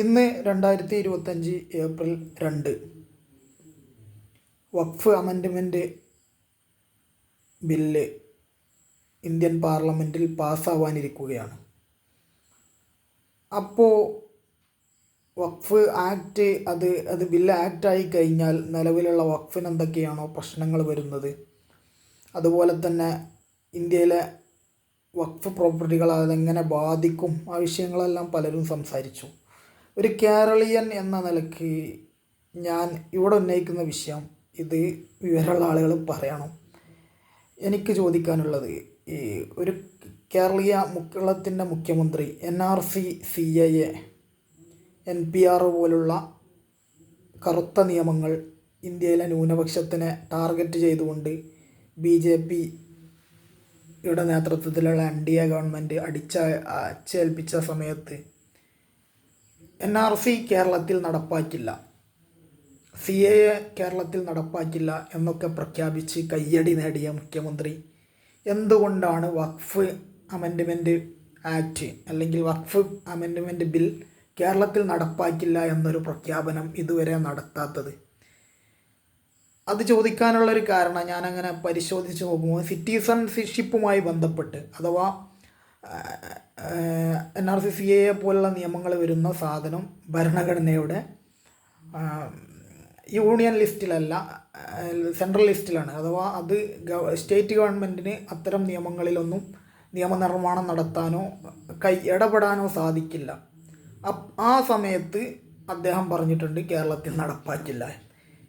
ഇന്ന് രണ്ടായിരത്തി ഇരുപത്തഞ്ച് ഏപ്രിൽ രണ്ട്. വഖഫ് അമെൻഡ്മെന്റ് ബില്ല് ഇന്ത്യൻ പാർലമെന്റിൽ പാസ്സാവാനിരിക്കുകയാണ്. അപ്പോൾ വഖഫ് ആക്ട് അത് അത് ബില്ല് ആക്റ്റായി കഴിഞ്ഞാൽ നിലവിലുള്ള വഖഫിന് എന്തൊക്കെയാണോ പ്രശ്നങ്ങൾ വരുന്നത്? അതുപോലെ തന്നെ ഇന്ത്യയിലെ വഖഫ് പ്രോപ്പർട്ടികൾ അതെങ്ങനെ ബാധിക്കും ആ വിഷയങ്ങളെല്ലാം പലരും സംസാരിച്ചു. ഒരു കേരളീയൻ എന്ന നിലയ്ക്ക് ഞാൻ ഇവിടെ ഉന്നയിക്കുന്ന വിഷയം ഇത് വിവരമുള്ള ആളുകൾ പറയണം. എനിക്ക് ചോദിക്കാനുള്ളത് ഈ ഒരു കേരളീയ മുക്കളത്തിന്റെ മുഖ്യമന്ത്രി N R C C A A N P R പോലുള്ള കറുത്ത നിയമങ്ങൾ ഇന്ത്യയിലെ ന്യൂനപക്ഷത്തിനെ ടാർഗറ്റ് ചെയ്തുകൊണ്ട് ബി ജെ പിയുടെ നേതൃത്വത്തിലുള്ള എൻ ഡി എ ഗവൺമെന്റ് അടിച്ച അച്ചേൽപ്പിച്ച സമയത്ത് എൻ ആർ സി കേരളത്തിൽ നടപ്പാക്കില്ല. സി എ എ കേരളത്തിൽ നടപ്പാക്കില്ല എന്നൊക്കെ പ്രഖ്യാപിച്ച് കയ്യടി നേടിയ മുഖ്യമന്ത്രി. എന്തുകൊണ്ടാണ് വഖഫ് അമെൻഡ്മെന്റ് ആക്ട് അല്ലെങ്കിൽ വഖഫ് അമെൻഡ്മെന്റ് ബിൽ കേരളത്തിൽ നടപ്പാക്കില്ല എന്നൊരു പ്രഖ്യാപനം ഇതുവരെ നടത്താത്തത്? അത് ചോദിക്കാനുള്ളൊരു കാരണം ഞാനങ്ങനെ പരിശോധിച്ച് നോക്കുമ്പോൾ സിറ്റിസൺഷിപ്പുമായി ബന്ധപ്പെട്ട് അഥവാ N R C C A പോലുള്ള നിയമങ്ങൾ വരുന്ന സാധനം ഭരണഘടനയുടെ യൂണിയൻ ലിസ്റ്റിലല്ല സെൻട്രൽ ലിസ്റ്റിലാണ്. അഥവാ അത് സ്റ്റേറ്റ് ഗവൺമെന്റിന് അത്തരം നിയമങ്ങളിലൊന്നും നിയമനിർമ്മാണം നടത്താനോ കൈ ഇടപെടാനോ സാധിക്കില്ല. ആ സമയത്ത് അദ്ദേഹം പറഞ്ഞിട്ടുണ്ട് കേരളത്തിൽ നടപ്പാക്കില്ല.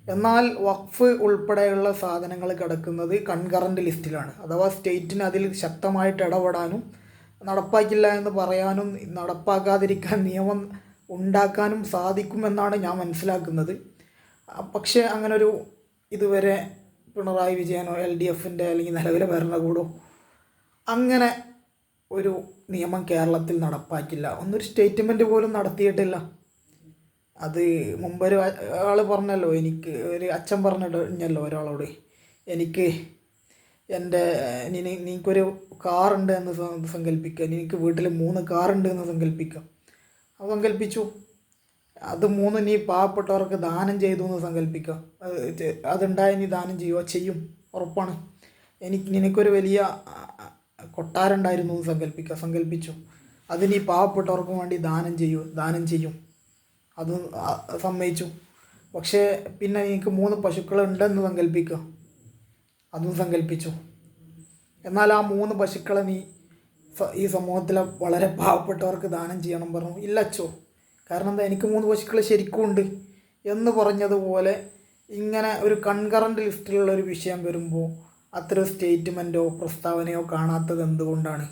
എന്നാൽ വഖഫ് ഉൾപ്പെടെയുള്ള സാധനങ്ങൾ കിടക്കുന്നത് കൺകറന്റ് ലിസ്റ്റിലാണ്. അഥവാ സ്റ്റേറ്റിന് അതിൽ ശക്തമായിട്ട് ഇടപെടാനും നടപ്പാക്കില്ല എന്ന് പറയാനും നടപ്പാക്കാതിരിക്കാൻ നിയമം ഉണ്ടാക്കാനും സാധിക്കുമെന്നാണ് ഞാൻ മനസ്സിലാക്കുന്നത്. പക്ഷേ അങ്ങനൊരു ഇതുവരെ പിണറായി വിജയനോ എൽ ഡി എഫിന്റെ അല്ലെങ്കിൽ നിലവിലെ ഭരണകൂടോ അങ്ങനെ ഒരു നിയമം കേരളത്തിൽ നടപ്പാക്കില്ല. ഒന്നൊരു സ്റ്റേറ്റ്മെന്റ് പോലും നടത്തിയിട്ടില്ല. അത് മുമ്പൊരു ആൾ പറഞ്ഞല്ലോ എനിക്ക് ഒരു അച്ഛൻ പറഞ്ഞിട്ടല്ലോ ഒരാളോട് എനിക്ക് എന്റെ നിനക്കൊരു കാറുണ്ട് എന്ന് സങ്കല്പിക്കുക നിനക്ക് വീട്ടിൽ മൂന്ന് കാറുണ്ട് എന്ന് സങ്കല്പിക്കാം അത് സങ്കല്പിച്ചു അത് മൂന്ന് നീ പാവപ്പെട്ടവർക്ക് ദാനം ചെയ്തു എന്ന് സങ്കല്പിക്കുക അതുണ്ടായ നീ ദാനം ചെയ്യുക. ചെയ്യും. ഉറപ്പാണ്. എനിക്ക് നിനക്കൊരു വലിയ കൊട്ടാരുണ്ടായിരുന്നു എന്ന് സങ്കല്പിക്കുക സങ്കല്പിച്ചു അത് നീ പാവപ്പെട്ടവർക്ക് വേണ്ടി ദാനം ചെയ്യൂ. ദാനം ചെയ്യും. അത് സമ്മതിച്ചു. പക്ഷേ പിന്നെ എനിക്ക് മൂന്ന് പശുക്കളുണ്ടെന്ന് സങ്കല്പിക്കുക അതും സങ്കല്പിച്ചു എന്നാൽ ആ മൂന്ന് പശുക്കളെ നീ ഈ സമൂഹത്തിലെ വളരെ പാവപ്പെട്ടവർക്ക് ദാനം ചെയ്യണം പറഞ്ഞു. ഇല്ല അച്ചോ. കാരണം എന്താ എനിക്ക് മൂന്ന് പശുക്കൾ ശരിക്കും ഉണ്ട് എന്ന് പറഞ്ഞതുപോലെ ഇങ്ങനെ ഒരു കൺകറന്റ് ലിസ്റ്റിലുള്ള ഒരു വിഷയം വരുമ്പോൾ അത്ര സ്റ്റേറ്റ്മെന്റോ പ്രസ്താവനയോ കാണാത്തത് എന്തുകൊണ്ടാണ്?